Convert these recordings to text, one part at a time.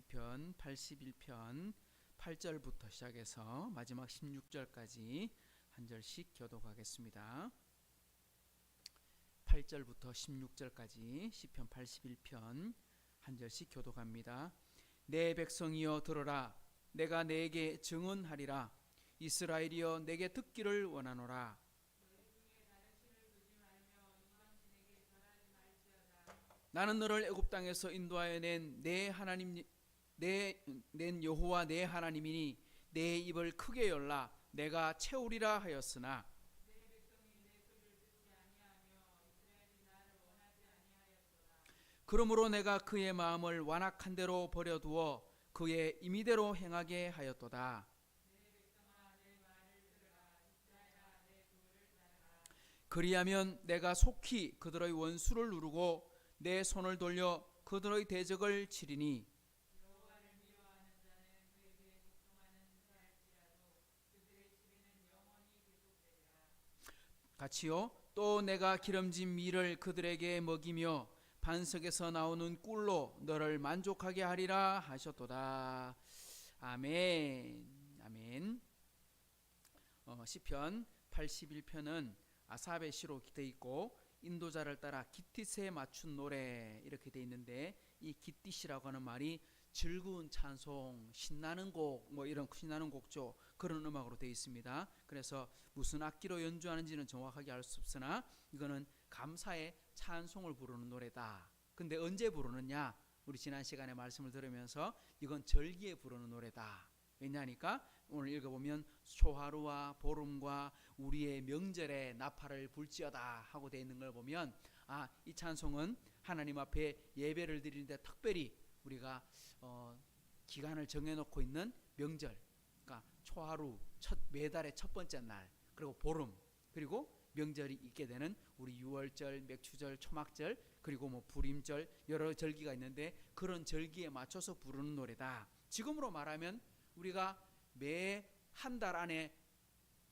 시편 81편 8절부터 시작해서 마지막 16절까지 한 절씩 교독하겠습니다. 8절부터 16절까지 시편 81편 한 절씩 교독합니다. 내 백성이여 들어라 내가 내게 증언하리라 이스라엘이여 내게 듣기를 원하노라 나는 너를 애굽 땅에서 인도하여 낸 내 하나님 내낸 여호와 내 하나님이니 내 입을 크게 열라 내가 채우리라 하였으나 그러므로 내가 그의 마음을 완악한 대로 버려두어 그의 임의대로 행하게 하였도다. 그리하면 내가 속히 그들의 원수를 누르고 내 손을 돌려 그들의 대적을 치리니 같이요 또 내가 기름진 밀을 그들에게 먹이며 반석에서 나오는 꿀로 너를 만족하게 하리라 하셨도다. 아멘. 아멘. 어, 시편 81편은 아삽의 시로 돼 있고 인도자를 따라 기티스에 맞춘 노래 이렇게 돼 있는데 이 기티시라고 하는 말이 즐거운 찬송, 신나는 곡, 뭐 이런 신나는 곡조 그런 음악으로 되어 있습니다. 그래서 무슨 악기로 연주하는지는 정확하게 알 수 없으나 이거는 감사의 찬송을 부르는 노래다. 근데 언제 부르느냐? 우리 지난 시간에 말씀을 들으면서 이건 절기에 부르는 노래다. 왜냐하니까 오늘 읽어보면 초하루와 보름과 우리의 명절에 나팔을 불지어다 하고 되어 있는 걸 보면 아 이 찬송은 하나님 앞에 예배를 드리는데 특별히 우리가 어, 기간을 정해놓고 있는 명절, 초하루 첫 매달의 첫 번째 날 그리고 보름 그리고 명절이 있게 되는 우리 유월절, 맥추절, 초막절 그리고 뭐 불임절 여러 절기가 있는데 그런 절기에 맞춰서 부르는 노래다. 지금으로 말하면 우리가 매 한 달 안에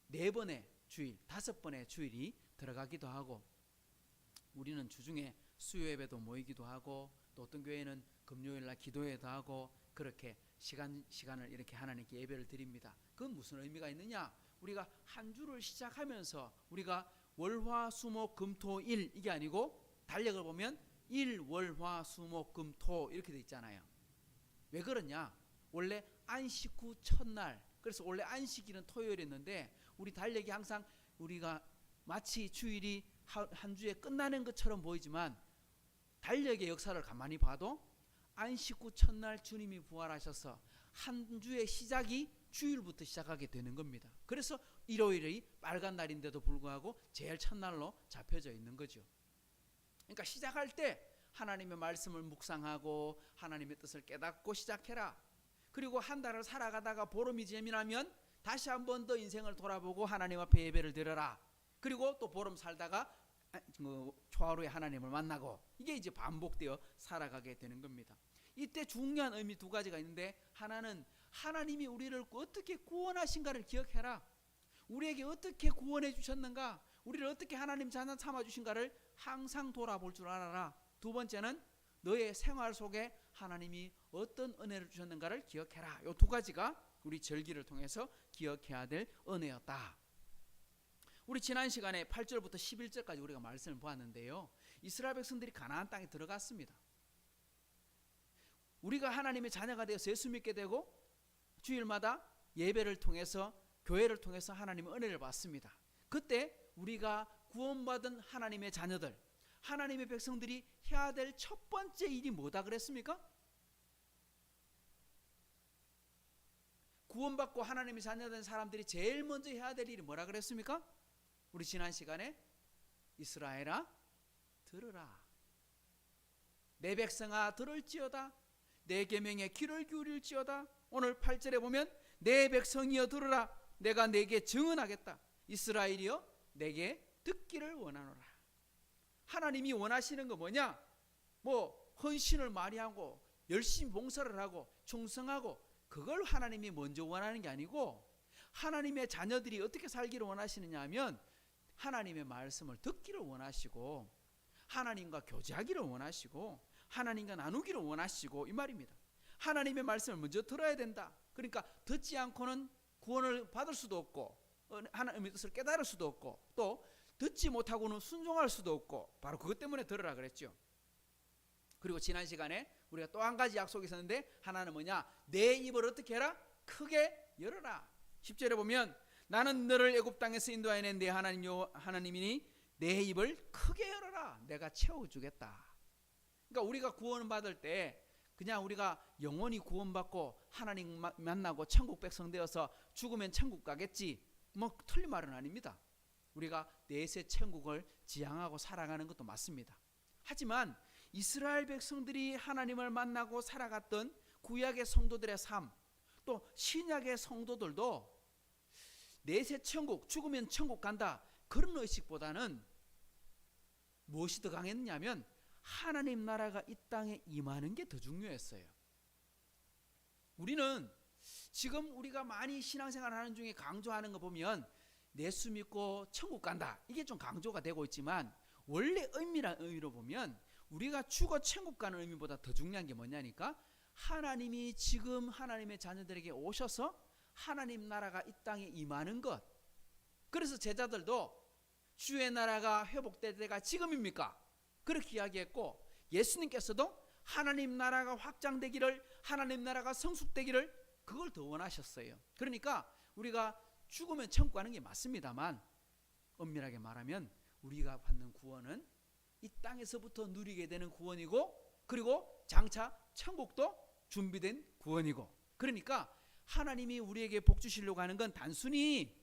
네 번의 주일, 다섯 번의 주일이 들어가기도 하고 우리는 주중에 수요 예배도 모이기도 하고 또 어떤 교회는 금요일 날 기도회도 하고 그렇게 시간 시간을 이렇게 하나님께 예배를 드립니다. 그건 무슨 의미가 있느냐? 우리가 한 주를 시작하면서 우리가 월화수목 금토일 이게 아니고 달력을 보면 일 월화수목 금토 이렇게 돼 있잖아요. 왜 그러냐? 원래 안식 후 첫날 그래서 원래 안식일은 토요일이었는데 우리 달력이 항상 우리가 마치 주일이 한 주에 끝나는 것처럼 보이지만 달력의 역사를 가만히 봐도 안식 후 첫날 주님이 부활하셔서 한 주의 시작이 주일부터 시작하게 되는 겁니다. 그래서 일요일이 빨간 날인데도 불구하고 제일 첫날로 잡혀져 있는 거죠. 그러니까 시작할 때 하나님의 말씀을 묵상하고 하나님의 뜻을 깨닫고 시작해라. 그리고 한 달을 살아가다가 보름이 지나면 다시 한 번 더 인생을 돌아보고 하나님 앞에 예배를 드려라. 그리고 또 보름 살다가 초하루에 하나님을 만나고 이게 이제 반복되어 살아가게 되는 겁니다. 이때 중요한 의미 두 가지가 있는데 하나는 하나님이 우리를 어떻게 구원하신가를 기억해라. 우리에게 어떻게 구원해 주셨는가? 우리를 어떻게 하나님 자녀 삼아 주신가를 항상 돌아볼 줄 알아라. 두 번째는 너의 생활 속에 하나님이 어떤 은혜를 주셨는가를 기억해라. 이두 가지가 우리 절기를 통해서 기억해야 될 은혜였다. 우리 지난 시간에 8절부터 11절까지 우리가 말씀을 보았는데요. 이스라엘 백성들이 가나안 땅에 들어갔습니다. 우리가 하나님의 자녀가 되어서 예수 믿게 되고 주일마다 예배를 통해서 교회를 통해서 하나님의 은혜를 받습니다. 그때 우리가 구원받은 하나님의 자녀들, 하나님의 백성들이 해야 될 첫 번째 일이 뭐다 그랬습니까? 구원받고 하나님의 자녀된 사람들이 제일 먼저 해야 될 일이 뭐라 그랬습니까? 우리 지난 시간에 이스라엘아 들으라. 내 백성아 들을지어다. 내 계명에 귀를 기울일지어다. 오늘 8절에 보면 내 백성이여 들으라. 내가 내게 증언하겠다. 이스라엘이여 내게 듣기를 원하노라. 하나님이 원하시는 거 뭐냐? 뭐 헌신을 많이 하고 열심히 봉사를 하고 충성하고 그걸 하나님이 먼저 원하는 게 아니고 하나님의 자녀들이 어떻게 살기를 원하시느냐 하면 하나님의 말씀을 듣기를 원하시고 하나님과 교제하기를 원하시고 하나님과 나누기를 원하시고 이 말입니다. 하나님의 말씀을 먼저 들어야 된다. 그러니까 듣지 않고는 구원을 받을 수도 없고 어, 하나님의 뜻을 깨달을 수도 없고 또 듣지 못하고는 순종할 수도 없고 바로 그것 때문에 들으라 그랬죠. 그리고 지난 시간에 우리가 또 한 가지 약속이 있었는데 하나는 뭐냐? 내 입을 어떻게 해라? 크게 열어라. 10절에 보면 나는 너를 애굽 땅에서 인도하여낸 내 하나님 요 하나님이니 내 입을 크게 열어라. 내가 채워 주겠다. 그러니까 우리가 구원 받을 때 그냥 우리가 영원히 구원받고 하나님 마- 만나고 천국 백성 되어서 죽으면 천국 가겠지. 뭐 틀린 말은 아닙니다. 우리가 내세 천국을 지향하고 살아가는 것도 맞습니다. 하지만 이스라엘 백성들이 하나님을 만나고 살아갔던 구약의 성도들의 삶, 또 신약의 성도들도 내세 천국, 죽으면 천국 간다 그런 의식보다는 무엇이 더 강했냐면 하나님 나라가 이 땅에 임하는 게 더 중요했어요. 우리는 지금 우리가 많이 신앙생활 하는 중에 강조하는 거 보면 예수 믿고 천국 간다 이게 좀 강조가 되고 있지만 원래 의미란 의미로 보면 우리가 죽어 천국 가는 의미보다 더 중요한 게 뭐냐니까 하나님이 지금 하나님의 자녀들에게 오셔서 하나님 나라가 이 땅에 임하는 것. 그래서 제자들도 주의 나라가 회복될 때가 지금입니까? 그렇게 이야기했고 예수님께서도 하나님 나라가 확장되기를 하나님 나라가 성숙되기를 그걸 더 원하셨어요. 그러니까 우리가 죽으면 천국 가는 게 맞습니다만 엄밀하게 말하면 우리가 받는 구원은 이 땅에서부터 누리게 되는 구원이고 그리고 장차 천국도 준비된 구원이고 그러니까 하나님이 우리에게 복 주시려고 하는 건 단순히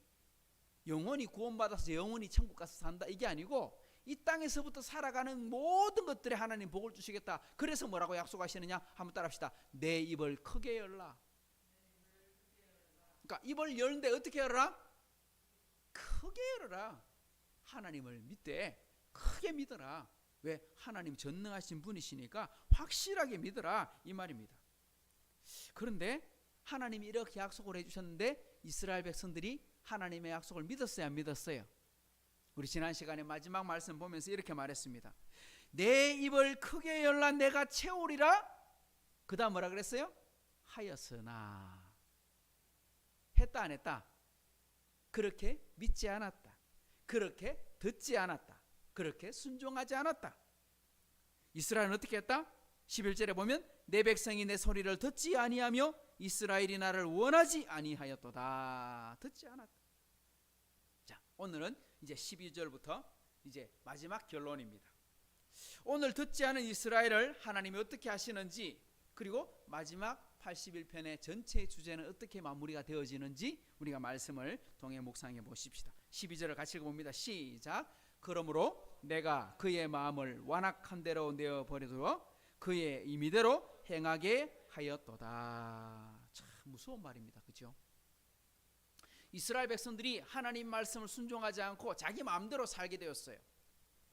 영원히 구원받아서 영원히 천국 가서 산다 이게 아니고 이 땅에서부터 살아가는 모든 것들에 하나님 복을 주시겠다. 그래서 뭐라고 약속하시느냐? 한번 따라합시다. 내 입을 크게 열라. 그러니까 입을 열는데 어떻게 열어라? 크게 열어라. 하나님을 믿되 크게 믿어라. 왜? 하나님 전능하신 분이시니까 확실하게 믿어라 이 말입니다. 그런데 하나님이 이렇게 약속을 해 주셨는데 이스라엘 백성들이 하나님의 약속을 믿었어요, 안 믿었어요? 우리 지난 시간에 마지막 말씀 보면서 이렇게 말했습니다. 내 입을 크게 열라 내가 채우리라. 그다음 뭐라 그랬어요? 하였으나 했다 안 했다. 그렇게 믿지 않았다. 그렇게 듣지 않았다. 그렇게 순종하지 않았다. 이스라엘은 어떻게 했다? 11절에 보면 내 백성이 내 소리를 듣지 아니하며 이스라엘이 나를 원하지 아니하였도다. 듣지 않았다. 자, 오늘은 이제 12절부터 이제 마지막 결론입니다. 오늘 듣지 않은 이스라엘을 하나님이 어떻게 하시는지 그리고 마지막 81편의 전체 주제는 어떻게 마무리가 되어지는지 우리가 말씀을 통해 묵상해 보십시다. 12절을 같이 읽어봅니다. 시작. 그러므로 내가 그의 마음을 완악한 대로 내어 버리도록 그의 임의대로 행하게 하였도다. 참 무서운 말입니다. 그죠? 이스라엘 백성들이 하나님 말씀을 순종하지 않고 자기 마음대로 살게 되었어요.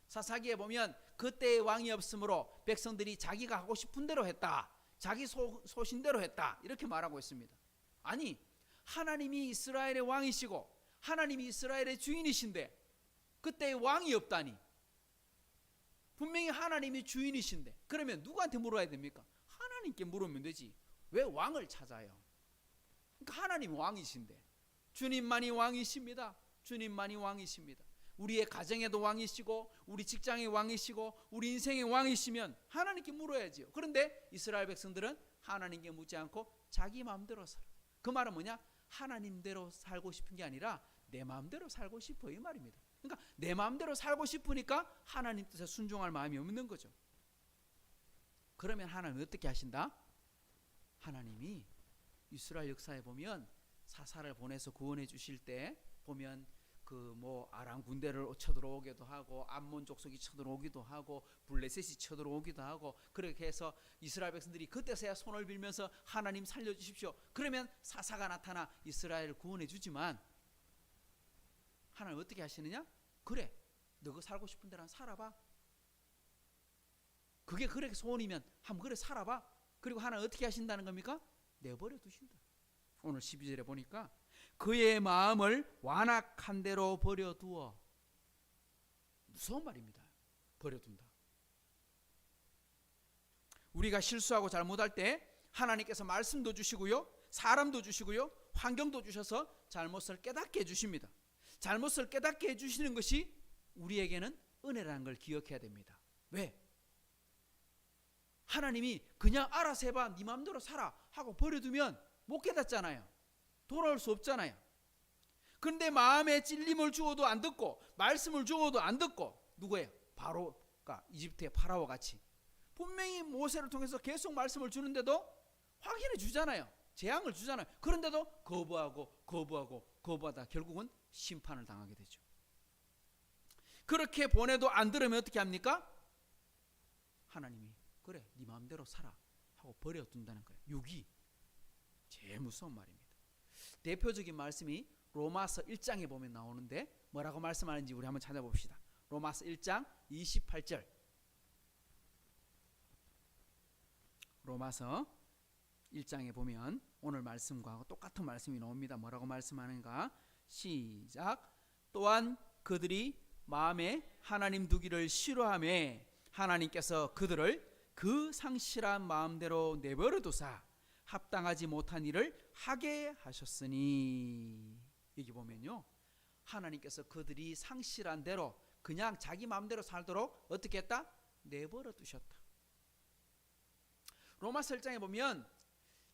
사사기에 보면 그때의 왕이 없으므로 백성들이 자기가 하고 싶은 대로 했다. 자기 소, 소신대로 했다. 이렇게 말하고 있습니다. 아니 하나님이 이스라엘의 왕이시고 하나님이 이스라엘의 주인이신데 그때의 왕이 없다니 분명히 하나님이 주인이신데 그러면 누구한테 물어야 됩니까? 하나님께 물으면 되지. 왜 왕을 찾아요? 그러니까 하나님 왕이신데 주님만이 왕이십니다. 주님만이 왕이십니다. 우리의 가정에도 왕이시고 우리 직장의 왕이시고 우리 인생의 왕이시면 하나님께 물어야지요. 그런데 이스라엘 백성들은 하나님께 묻지 않고 자기 마음대로 살아. 그 말은 뭐냐? 하나님대로 살고 싶은 게 아니라 내 마음대로 살고 싶어 이 말입니다. 그러니까 내 마음대로 살고 싶으니까 하나님 뜻에 순종할 마음이 없는 거죠. 그러면 하나님 어떻게 하신다? 하나님이 이스라엘 역사에 보면 사사를 보내서 구원해 주실 때 보면 그 뭐 아람 군대를 쳐들어오기도 하고 암몬 족속이 쳐들어오기도 하고 블레셋이 쳐들어오기도 하고 그렇게 해서 이스라엘 백성들이 그때서야 손을 빌면서 하나님 살려 주십시오. 그러면 사사가 나타나 이스라엘을 구원해 주지만 하나님 어떻게 하시느냐? 그래. 너가 살고 싶은 대로 살아봐. 그게 그렇게 소원이면 한번 그래 살아봐. 그리고 하나님 어떻게 하신다는 겁니까? 내버려 두신다. 오늘 12절에 보니까 그의 마음을 완악한 대로 버려두어 무서운 말입니다. 버려둔다. 우리가 실수하고 잘못할 때 하나님께서 말씀도 주시고요. 사람도 주시고요. 환경도 주셔서 잘못을 깨닫게 해 주십니다. 잘못을 깨닫게 해 주시는 것이 우리에게는 은혜라는 걸 기억해야 됩니다. 왜? 하나님이 그냥 알아서 해봐 네 마음대로 살아 하고 버려두면 못 깨닫잖아요. 돌아올 수 없잖아요. 근데 마음에 찔림을 주어도 안 듣고 말씀을 주어도 안 듣고 누구예요? 바로가 이집트의 파라오 같이 분명히 모세를 통해서 계속 말씀을 주는데도 확인해 주잖아요. 재앙을 주잖아요. 그런데도 거부하고 거부하고 거부하다 결국은 심판을 당하게 되죠. 그렇게 보내도 안 들으면 어떻게 합니까? 하나님이 그래 네 마음대로 살아 하고 버려둔다는 거예요. 육이 제일 무서운 말입니다. 대표적인 말씀이 로마서 1장에 보면 나오는데 뭐라고 말씀하는지 우리 한번 찾아봅시다. 로마서 1장 28절. 로마서 1장에 보면 오늘 말씀과 똑같은 말씀이 나옵니다. 뭐라고 말씀하는가? 시작. 또한 그들이 마음에 하나님 두기를 싫어함에 하나님께서 그들을 그 상실한 마음대로 내버려 두사 합당하지 못한 일을 하게 하셨으니 여기 보면요. 하나님께서 그들이 상실한 대로 그냥 자기 마음대로 살도록 어떻게 했다? 내버려 두셨다. 로마서 1장에 보면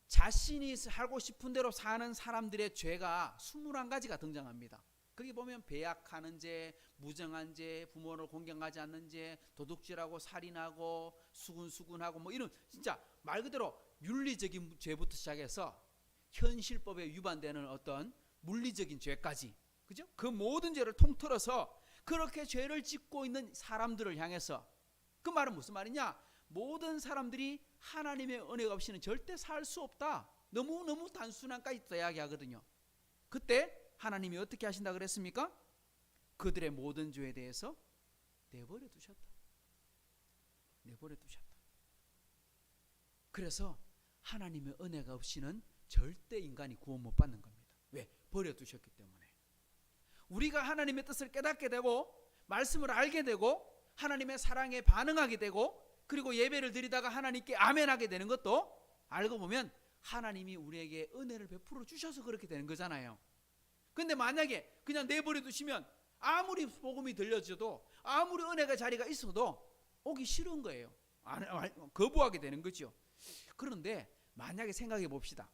자신이 살고 싶은 대로 사는 사람들의 죄가 21가지가 등장합니다. 거기 보면 배약하는 죄, 무정한 죄, 부모를 공경하지 않는 죄, 도둑질하고 살인하고 수군수군하고 뭐 이런 진짜 말 그대로 윤리적인 죄부터 시작해서 현실법에 위반되는 어떤 물리적인 죄까지 그죠? 그 모든 죄를 통틀어서 그렇게 죄를 짓고 있는 사람들을 향해서 그 말은 무슨 말이냐? 모든 사람들이 하나님의 은혜가 없이는 절대 살 수 없다. 너무 너무 단순한까지 이야기하거든요. 그때 하나님이 어떻게 하신다 그랬습니까? 그들의 모든 죄에 대해서 내버려 두셨다. 내버려 두셨다. 그래서 하나님의 은혜가 없이는 절대 인간이 구원 못 받는 겁니다. 왜? 버려 두셨기 때문에. 우리가 하나님의 뜻을 깨닫게 되고 말씀을 알게 되고 하나님의 사랑에 반응하게 되고 그리고 예배를 드리다가 하나님께 아멘하게 되는 것도 알고 보면 하나님이 우리에게 은혜를 베풀어 주셔서 그렇게 되는 거잖아요. 근데 만약에 그냥 내버려 두시면 아무리 복음이 들려져도 아무리 은혜가 자리가 있어도 오기 싫은 거예요. 거부하게 되는 거죠. 그런데 만약에 생각해 봅시다.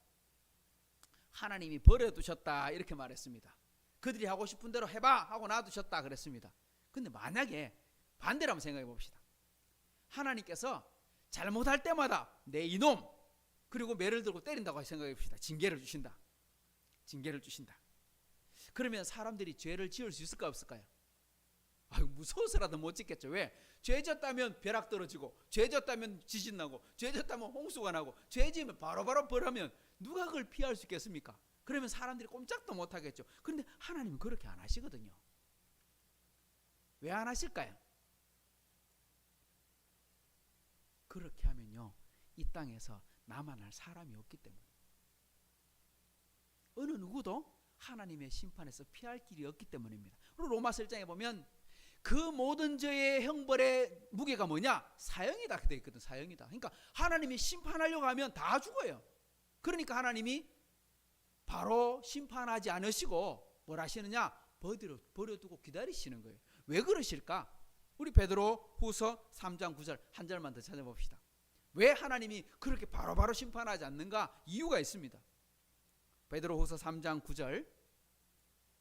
하나님이 버려 두셨다 이렇게 말했습니다. 그들이 하고 싶은 대로 해봐 하고 놔두셨다 그랬습니다. 근데 만약에 반대로 한번 생각해 봅시다. 하나님께서 잘못할 때마다 내 이놈 그리고 매를 들고 때린다고 생각해 봅시다. 징계를 주신다. 징계를 주신다. 그러면 사람들이 죄를 지을 수 있을까 없을까요? 아유 무서워서라도 못 짓겠죠. 왜? 죄 졌다면 벼락 떨어지고 죄 졌다면 지진 나고 죄 졌다면 홍수가 나고 죄 지으면 바로바로 벌하면 누가 그걸 피할 수 있겠습니까? 그러면 사람들이 꼼짝도 못 하겠죠. 그런데 하나님은 그렇게 안 하시거든요. 왜 안 하실까요? 그렇게 하면요. 이 땅에서 할 사람이 없기 때문에. 어느 누구도 하나님의 심판에서 피할 길이 없기 때문입니다. 로마서 1장에 보면 그 모든 죄의 형벌의 무게가 뭐냐? 사형이다. 그돼 있거든. 사형이다. 그러니까 하나님이 심판하려고 하면 다 죽어요. 그러니까 하나님이 바로 심판하지 않으시고 뭘 하시느냐? 버려, 버려두고 기다리시는 거예요. 왜 그러실까? 우리 베드로 후서 3장 9절 한 절만 더 찾아봅시다. 왜 하나님이 그렇게 바로바로 심판하지 않는가? 이유가 있습니다. 베드로 후서 3장 9절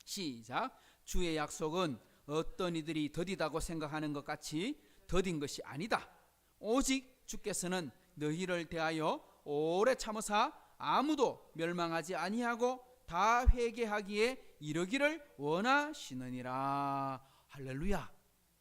시작 주의 약속은 어떤 이들이 더디다고 생각하는 것 같이 더딘 것이 아니다. 오직 주께서는 너희를 대하여 오래 참으사 아무도 멸망하지 아니하고 다 회개하기에 이르기를 원하시느니라. 할렐루야.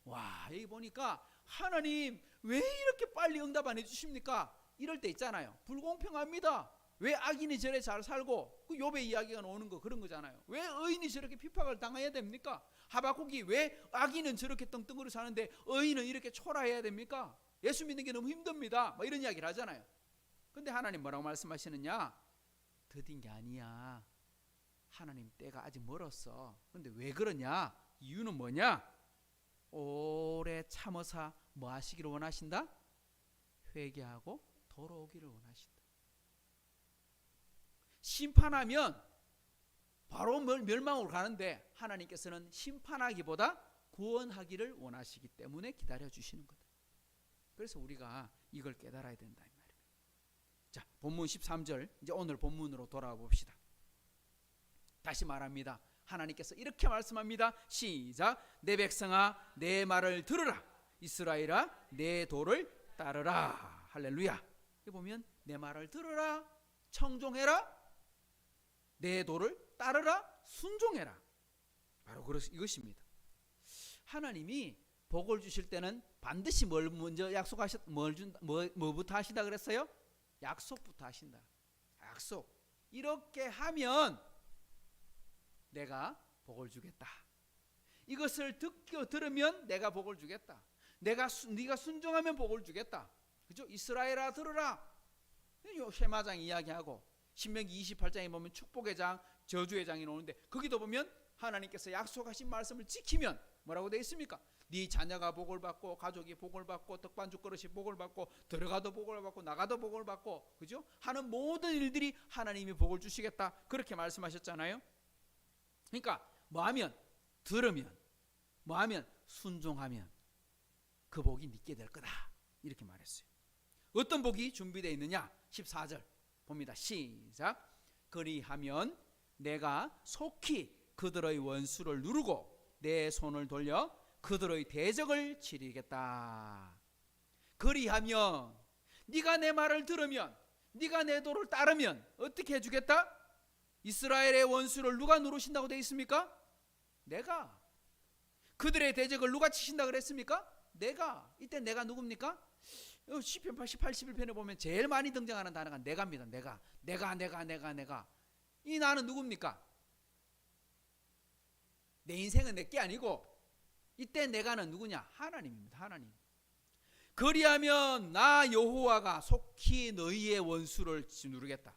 와, 여기 보니까 하나님 왜 이렇게 빨리 응답 안 해주십니까? 이럴 때 있잖아요. 불공평합니다. 왜 악인이 저래 잘 살고 그 욥의 이야기가 나오는 거 그런 거잖아요. 왜 의인이 저렇게 핍박을 당해야 됩니까? 하박국이 왜 악인은 저렇게 떵떵거리 사는데 의인은 이렇게 초라해야 됩니까? 예수 믿는 게 너무 힘듭니다. 뭐 이런 이야기를 하잖아요. 근데 하나님 뭐라고 말씀하시느냐? 더딘 게 아니야. 하나님 때가 아직 멀었어. 근데 왜 그러냐? 이유는 뭐냐? 오래 참어사 뭐 하시기를 원하신다? 회개하고 돌아오기를 원하신다. 심판하면 바로 멸- 멸망으로 가는데 하나님께서는 심판하기보다 구원하기를 원하시기 때문에 기다려 주시는 거다. 그래서 우리가 이걸 깨달아야 된다 이 말이에요. 자, 본문 13절 이제 오늘 본문으로 돌아와 봅시다. 다시 말합니다. 하나님께서 이렇게 말씀합니다. 시작. 내 백성아 내 말을 들으라. 이스라엘아 내 도를 따르라. 할렐루야. 여기 보면 내 말을 들으라. 청종해라. 내 도를 따르라. 순종해라. 바로 이것입니다. 하나님이 복을 주실 때는 반드시 뭘 먼저 약속하셨 뭘 준, 뭐, 뭐부터 하신다 그랬어요? 약속부터 하신다. 약속. 이렇게 하면 내가 복을 주겠다. 이것을 듣고 들으면 내가 복을 주겠다. 내가 수, 네가 순종하면 복을 주겠다. 그죠? 이스라엘아 들으라. 요 쉐마장 이야기하고 신명기 28장에 보면 축복의 장, 저주의 장이 나오는데 거기도 보면 하나님께서 약속하신 말씀을 지키면 뭐라고 되어 있습니까? 네 자녀가 복을 받고 가족이 복을 받고 떡반죽 그릇이 복을 받고 들어가도 복을 받고 나가도 복을 받고 그죠? 하는 모든 일들이 하나님이 복을 주시겠다. 그렇게 말씀하셨잖아요. 그러니까 뭐하면 들으면 뭐하면 순종하면 그 복이 믿게 될 거다. 이렇게 말했어요. 어떤 복이 준비되어 있느냐? 14절 봅니다. 시작. 그리하면 내가 속히 그들의 원수를 누르고 내 손을 돌려 그들의 대적을 치리겠다. 그리하면 네가 내 말을 들으면 네가 내 도를 따르면 어떻게 해주겠다? 이스라엘의 원수를 누가 누르신다고 되어 있습니까? 내가. 그들의 대적을 누가 치신다 그랬습니까? 내가. 이때 내가 누굽니까? 어, 시편 80, 81편에 보면 제일 많이 등장하는 단어가 내가입니다. 내가. 내가 내가 내가 내가. 이 나는 누굽니까? 내 인생은 내 게 아니고 이때 내가는 누구냐? 하나님입니다. 하나님. 그리하면 나 여호와가 속히 너희의 원수를 누르겠다.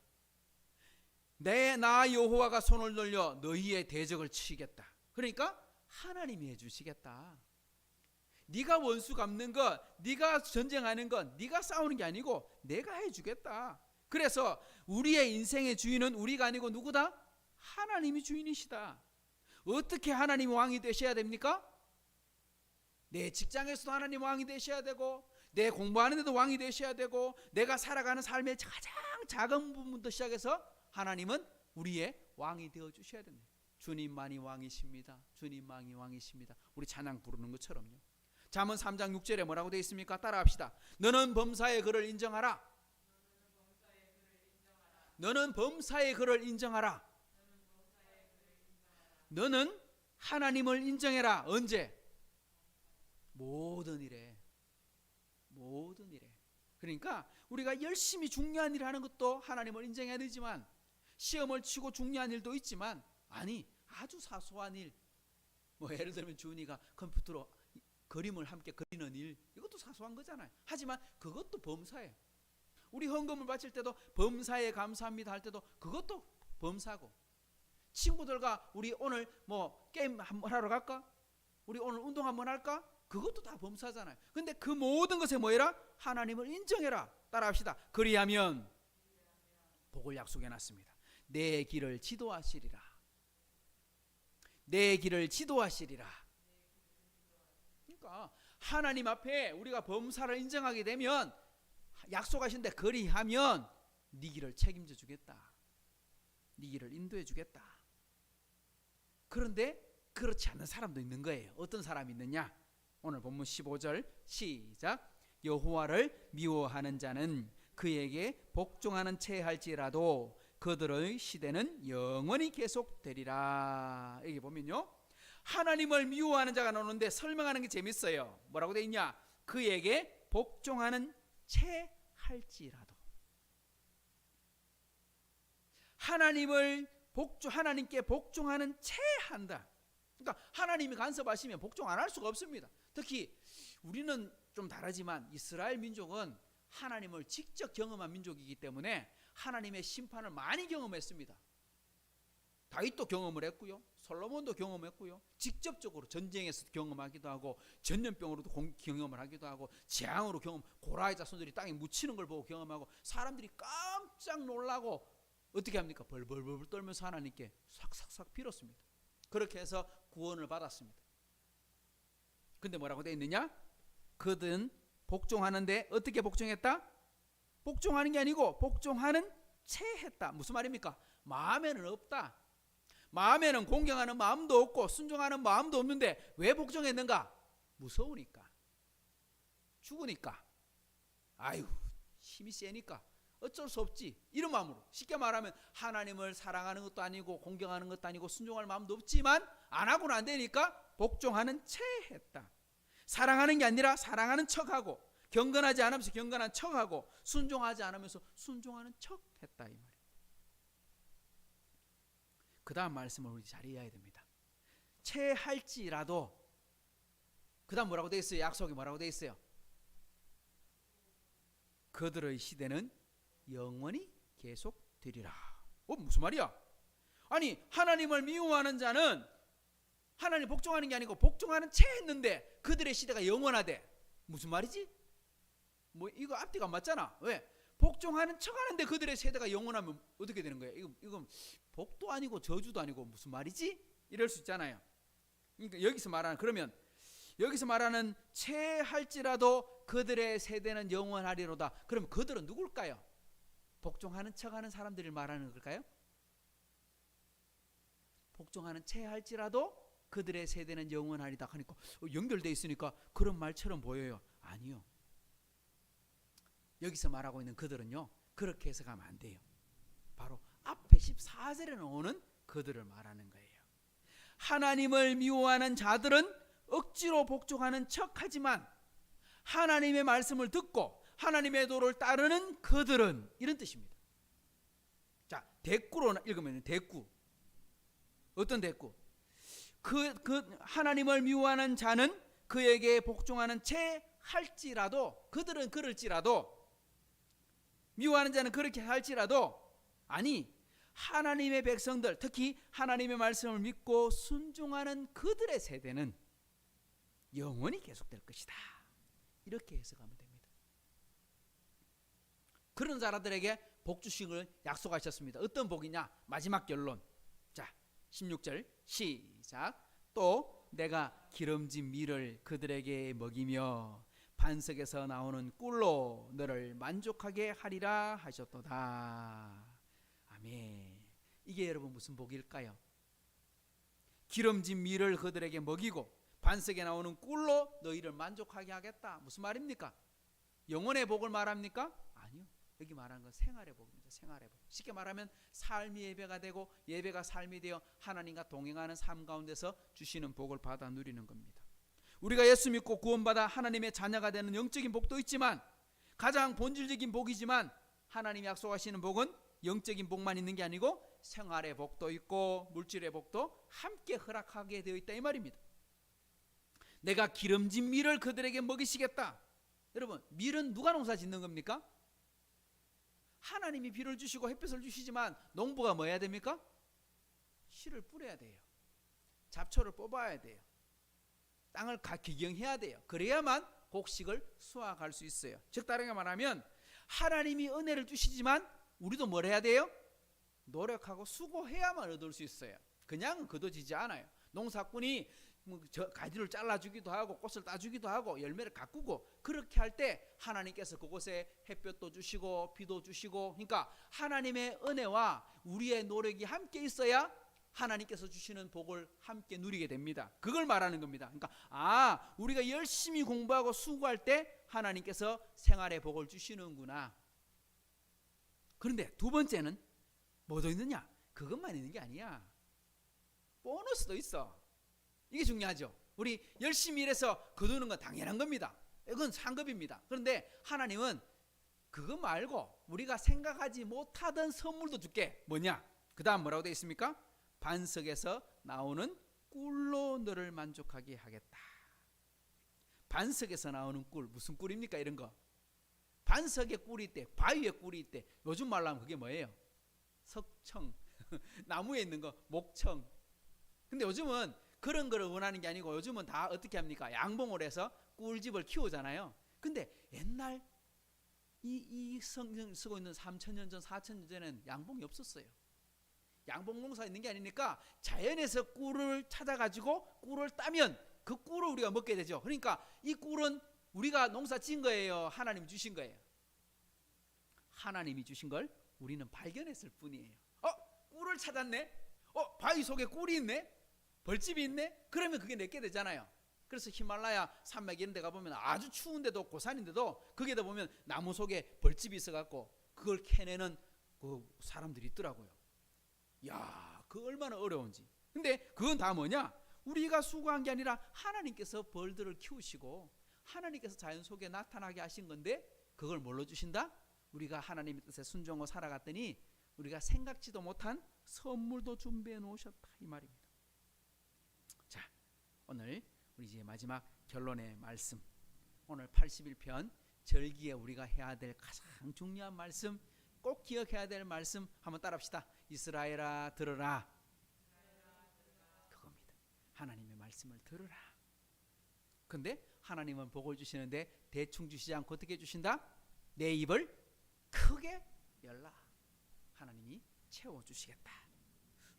내 나 여호와가 손을 돌려 너희의 대적을 치겠다. 그러니까 하나님이 해 주시겠다. 네가 원수 갚는 것, 네가 전쟁하는 것, 네가 싸우는 게 아니고 내가 해 주겠다. 그래서 우리의 인생의 주인은 우리가 아니고 누구다? 하나님이 주인이시다. 어떻게 하나님 왕이 되셔야 됩니까? 내 직장에서도 하나님 왕이 되셔야 되고 내 공부하는 데도 왕이 되셔야 되고 내가 살아가는 삶의 가장 작은 부분부터 시작해서 하나님은 우리의 왕이 되어 주셔야 됩니다. 주님만이 왕이십니다. 주님만이 왕이십니다. 우리 찬양 부르는 것처럼요. 잠언 3장 6절에 뭐라고 되어 있습니까? 따라합시다. 너는 범사의 그를 인정하라. 너는 범사의 그를 인정하라. 너는 하나님을 인정해라. 언제? 모든 일에. 모든 일에. 그러니까 우리가 열심히 중요한 일을 하는 것도 하나님을 인정해야 되지만 시험을 치고 중요한 일도 있지만 아니 아주 사소한 일. 뭐 예를 들면 주은이가 컴퓨터로 그림을 함께 그리는 일 이것도 사소한 거잖아요. 하지만 그것도 범사예요. 우리 헌금을 바칠 때도 범사에 감사합니다 할 때도 그것도 범사고 친구들과 우리 오늘 뭐 게임 한번 하러 갈까? 우리 오늘 운동 한번 할까? 그것도 다 범사잖아요. 근데 그 모든 것에 뭐해라? 하나님을 인정해라. 따라합시다. 그리하면 복을 약속해 놨습니다. 내 길을 지도하시리라. 내 길을 지도하시리라. 그러니까 하나님 앞에 우리가 범사를 인정하게 되면 약속하신데 그리하면 네 길을 책임져 주겠다. 네 길을 인도해 주겠다. 그런데 그렇지 않은 사람도 있는 거예요. 어떤 사람이 있느냐? 오늘 본문 15절 시작. 여호와를 미워하는 자는 그에게 복종하는 채 할지라도 그들의 시대는 영원히 계속되리라. 여기 보면요. 하나님을 미워하는 자가 나오는데 설명하는 게 재밌어요. 뭐라고 돼 있냐? 그에게 복종하는 채 할지라도 하나님을 복종 하나님께 복종하는 채 한다. 그러니까 하나님이 간섭하시면 복종 안 할 수가 없습니다. 특히 우리는 좀 다르지만 이스라엘 민족은 하나님을 직접 경험한 민족이기 때문에 하나님의 심판을 많이 경험했습니다. 다윗도 경험을 했고요. 솔로몬도 경험했고요. 직접적으로 전쟁에서 경험하기도 하고 전염병으로도 공- 경험을 하기도 하고 재앙으로 경험 고라의 자손들이 땅에 묻히는 걸 보고 경험하고 사람들이 깜짝 놀라고 어떻게 합니까? 벌벌벌 떨면서 하나님께 싹싹싹 빌었습니다. 그렇게 해서 구원을 받았습니다. 근데 뭐라고 돼 있느냐? 그든 복종하는데 어떻게 복종했다? 복종하는 게 아니고 복종하는 채 했다. 무슨 말입니까? 마음에는 없다. 마음에는 공경하는 마음도 없고 순종하는 마음도 없는데 왜 복종했는가? 무서우니까. 죽으니까. 아유, 힘이 세니까. 어쩔 수 없지. 이런 마음으로. 쉽게 말하면 하나님을 사랑하는 것도 아니고 공경하는 것도 아니고 순종할 마음도 없지만 안 하고는 안 되니까 복종하는 채 했다. 사랑하는 게 아니라 사랑하는 척하고 경건하지 않으면서 경건한 척하고 순종하지 않으면서 순종하는 척했다 이 말이에요. 그 다음 말씀을 우리 잘 이해해야 됩니다. 채 할지라도 그 다음 뭐라고 돼 있어요? 약속이 뭐라고 돼 있어요? 그들의 시대는 영원히 계속되리라. 어 무슨 말이야? 아니 하나님을 미워하는 자는 하나님 복종하는 게 아니고 복종하는 채 했는데 그들의 시대가 영원하대. 무슨 말이지? 뭐 이거 앞뒤가 안 맞잖아. 왜? 복종하는 척하는데 그들의 세대가 영원하면 어떻게 되는 거야? 이거 이건 복도 아니고 저주도 아니고 무슨 말이지? 이럴 수 있잖아요. 그러니까 여기서 말하는 그러면 여기서 말하는 채할지라도 그들의 세대는 영원하리로다. 그럼 그들은 누굴까요? 복종하는 척하는 사람들을 말하는 걸까요? 복종하는 채할지라도 그들의 세대는 영원하리다 어, 연결돼 있으니까 그런 말처럼 보여요. 아니요. 여기서 말하고 있는 그들은요. 그렇게 해석하면 안 돼요. 바로 앞에 14절에 나오는 그들을 말하는 거예요. 하나님을 미워하는 자들은 억지로 복종하는 척하지만 하나님의 말씀을 듣고 하나님의 도를 따르는 그들은 이런 뜻입니다. 자, 대꾸로 읽으면 대꾸. 어떤 대꾸? 그, 그 하나님을 미워하는 자는 그에게 복종하는 채 할지라도 그들은 그럴지라도 미워하는 자는 그렇게 할지라도 아니 하나님의 백성들 특히 하나님의 말씀을 믿고 순종하는 그들의 세대는 영원히 계속될 것이다. 이렇게 해석하면 됩니다. 그런 자들에게 복 주식을 약속하셨습니다. 어떤 복이냐? 마지막 결론. 자, 16절 시작. 또 내가 기름진 밀을 그들에게 먹이며 반석에서 나오는 꿀로 너를 만족하게 하리라 하셨도다. 아멘. 이게 여러분 무슨 복일까요? 기름진 밀을 그들에게 먹이고 반석에 나오는 꿀로 너희를 만족하게 하겠다. 무슨 말입니까? 영혼의 복을 말합니까? 아니요. 여기 말하는 건 생활의 복입니다. 생활의 복. 쉽게 말하면 삶이 예배가 되고 예배가 삶이 되어 하나님과 동행하는 삶 가운데서 주시는 복을 받아 누리는 겁니다. 우리가 예수 믿고 구원받아 하나님의 자녀가 되는 영적인 복도 있지만 가장 본질적인 복이지만 하나님이 약속하시는 복은 영적인 복만 있는 게 아니고 생활의 복도 있고 물질의 복도 함께 허락하게 되어 있다 이 말입니다. 내가 기름진 밀을 그들에게 먹이시겠다. 여러분, 밀은 누가 농사 짓는 겁니까? 하나님이 비를 주시고 햇빛을 주시지만 농부가 뭐 해야 됩니까? 씨를 뿌려야 돼요. 잡초를 뽑아야 돼요. 땅을 기경해야 돼요. 그래야만 곡식을 수확할 수 있어요. 즉 다르게 말하면 하나님이 은혜를 주시지만 우리도 뭘 해야 돼요? 노력하고 수고해야만 얻을 수 있어요. 그냥 거둬지지 않아요. 농사꾼이 뭐 가지를 잘라주기도 하고 꽃을 따주기도 하고 열매를 가꾸고 그렇게 할 때 하나님께서 그곳에 햇볕도 주시고 비도 주시고 그러니까 하나님의 은혜와 우리의 노력이 함께 있어야 하나님께서 주시는 복을 함께 누리게 됩니다. 그걸 말하는 겁니다. 그러니까 아 우리가 열심히 공부하고 수고할 때 하나님께서 생활의 복을 주시는구나. 그런데 두 번째는 뭐도 있느냐? 그것만 있는 게 아니야. 보너스도 있어. 이게 중요하죠. 우리 열심히 일해서 거두는 건 당연한 겁니다. 이건 상급입니다. 그런데 하나님은 그거 말고 우리가 생각하지 못하던 선물도 줄게. 뭐냐? 그 다음 뭐라고 되어 있습니까? 반석에서 나오는 꿀로 너를 만족하게 하겠다. 반석에서 나오는 꿀 무슨 꿀입니까? 이런 거. 반석에 꿀이 있대. 바위에 꿀이 있대. 요즘 말로 하면 그게 뭐예요? 석청. 나무에 있는 거 목청. 근데 요즘은 그런 거를 원하는 게 아니고 요즘은 다 어떻게 합니까? 양봉을 해서 꿀집을 키우잖아요. 근데 옛날 이, 이 성경 쓰고 있는 3천년 전, 4천년 전에는 양봉이 없었어요. 양봉 농사 있는 게 아니니까 자연에서 꿀을 찾아가지고 꿀을 따면 그 꿀을 우리가 먹게 되죠. 그러니까 이 꿀은 우리가 농사 지은 거예요. 하나님 주신 거예요. 하나님이 주신 걸 우리는 발견했을 뿐이에요. 어, 꿀을 찾았네. 어, 바위 속에 꿀이 있네. 벌집이 있네. 그러면 그게 내게 되잖아요. 그래서 히말라야 산맥 이런 데 가보면 아주 추운데도 고산인데도 거기에다 보면 나무 속에 벌집이 있어갖고 그걸 캐내는 그 사람들이 있더라고요. 야, 그 얼마나 어려운지. 근데 그건 다 뭐냐? 우리가 수고한 게 아니라 하나님께서 벌들을 키우시고 하나님께서 자연 속에 나타나게 하신 건데 그걸 뭘로 주신다? 우리가 하나님의 뜻에 순종하고 살아갔더니 우리가 생각지도 못한 선물도 준비해 놓으셨다 이 말입니다. 자, 오늘 우리 이제 마지막 결론의 말씀. 오늘 81편 절기에 우리가 해야 될 가장 중요한 말씀, 꼭 기억해야 될 말씀 한번 따라합시다. 이스라엘아 들으라. 그겁니다. 하나님의 말씀을 들으라. 근데 하나님은 복을 주시는데 대충 주시지 않고 어떻게 주신다? 내 입을 크게 열라. 하나님이 채워 주시겠다.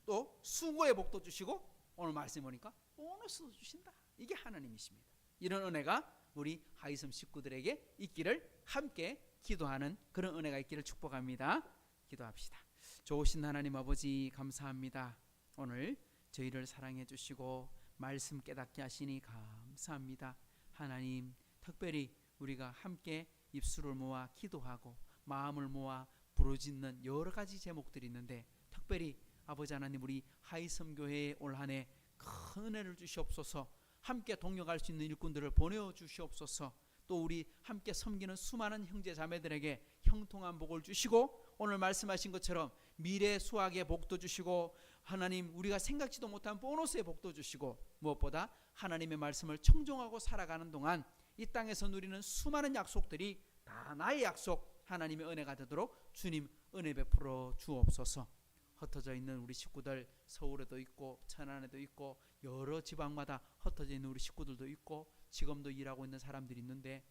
또 수고의 복도 주시고 오늘 말씀 보니까 보너스도 주신다. 이게 하나님이십니다. 이런 은혜가 우리 하이섬 식구들에게 있기를 함께 기도하는 그런 은혜가 있기를 축복합니다. 기도합시다. 좋으신 하나님 아버지 감사합니다. 오늘 저희를 사랑해 주시고 말씀 깨닫게 하시니 감사합니다. 하나님 특별히 우리가 함께 입술을 모아 기도하고 마음을 모아 부르짖는 여러 가지 제목들이 있는데 특별히 아버지 하나님 우리 하이섬 교회에 올 한해 큰 은혜를 주시옵소서. 함께 동역할 수 있는 일꾼들을 보내어 주시옵소서. 또 우리 함께 섬기는 수많은 형제 자매들에게 형통한 복을 주시고 오늘 말씀하신 것처럼 미래 수학의 복도 주시고 하나님 우리가 생각지도 못한 보너스의 복도 주시고 무엇보다 하나님의 말씀을 청종하고 살아가는 동안 이 땅에서 누리는 수많은 약속들이 다 나의 약속 하나님의 은혜가 되도록 주님 은혜 베풀어 주옵소서. 흩어져 있는 우리 식구들 서울에도 있고 천안에도 있고 여러 지방마다 흩어져 있는 우리 식구들도 있고 지금도 일하고 있는 사람들이 있는데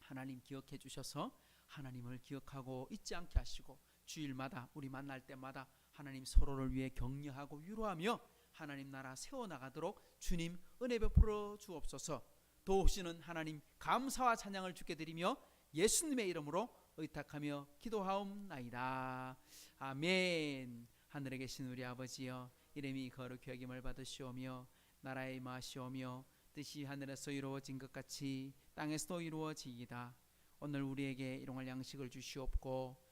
하나님 기억해 주셔서 하나님을 기억하고 잊지 않게 하시고 주일마다 우리 만날 때마다 하나님 서로를 위해 격려하고 위로하며 하나님 나라 세워 나가도록 주님 은혜 베풀어 주옵소서. 도우시는 하나님 감사와 찬양을 주께 드리며 예수님의 이름으로 의탁하며 기도하옵나이다. 아멘. 하늘에 계신 우리 아버지여 이름이 거룩히 여김을 받으시오며 나라의 마시오며 뜻이 하늘에서 이루어진 것 같이 땅에서도 이루어지이다. 오늘 우리에게 일용할 양식을 주시옵고